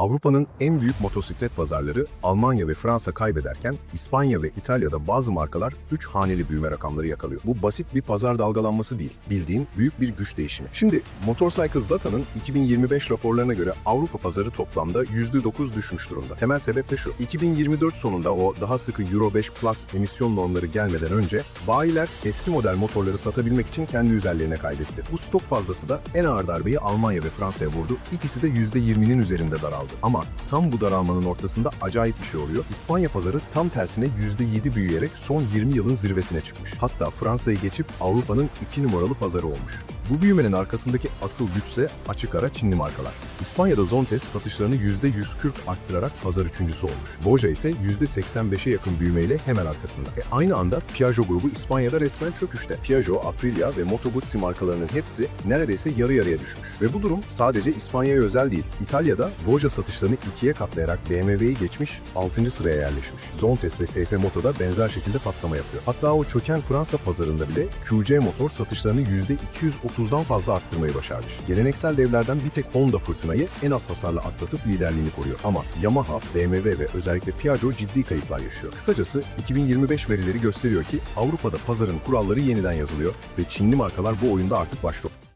Avrupa'nın en büyük motosiklet pazarları Almanya ve Fransa kaybederken İspanya ve İtalya'da bazı markalar 3 haneli büyüme rakamları yakalıyor. Bu basit bir pazar dalgalanması değil, bildiğin büyük bir güç değişimi. Şimdi Motorcycles Data'nın 2025 raporlarına göre Avrupa pazarı toplamda %9 düşmüş durumda. Temel sebep de şu, 2024 sonunda o daha sıkı Euro 5 Plus emisyon normları gelmeden önce bayiler eski model motorları satabilmek için kendi üzerlerine kaydetti. Bu stok fazlası da en ağır darbeyi Almanya ve Fransa'ya vurdu. İkisi de %20'nin üzerinde daraldı. Ama tam bu daralmanın ortasında acayip bir şey oluyor. İspanya pazarı tam tersine %7 büyüyerek son 20 yılın zirvesine çıkmış. Hatta Fransa'yı geçip Avrupa'nın 2 numaralı pazarı olmuş. Bu büyümenin arkasındaki asıl güçse açık ara Çinli markalar. İspanya'da Zontes satışlarını %140 arttırarak pazar üçüncüsü olmuş. Boja ise %85'e yakın büyümeyle hemen arkasında. E aynı anda Piaggio grubu İspanya'da resmen çöküşte. Piaggio, Aprilia ve Moto Guzzi markalarının hepsi neredeyse yarı yarıya düşmüş. Ve bu durum sadece İspanya'ya özel değil. İtalya'da Boja satışlarını ikiye katlayarak BMW'yi geçmiş 6. sıraya yerleşmiş. Zontes ve SF Moto'da benzer şekilde patlama yapıyor. Hatta o çöken Fransa pazarında bile QC Motor satışlarını %230'dan fazla arttırmayı başarmış. Geleneksel devlerden bir tek Honda fırtınayı en az hasarla atlatıp liderliğini koruyor. Ama Yamaha, BMW ve özellikle Piaggio ciddi kayıplar yaşıyor. Kısacası 2025 verileri gösteriyor ki Avrupa'da pazarın kuralları yeniden yazılıyor ve Çinli markalar bu oyunda artık başrol.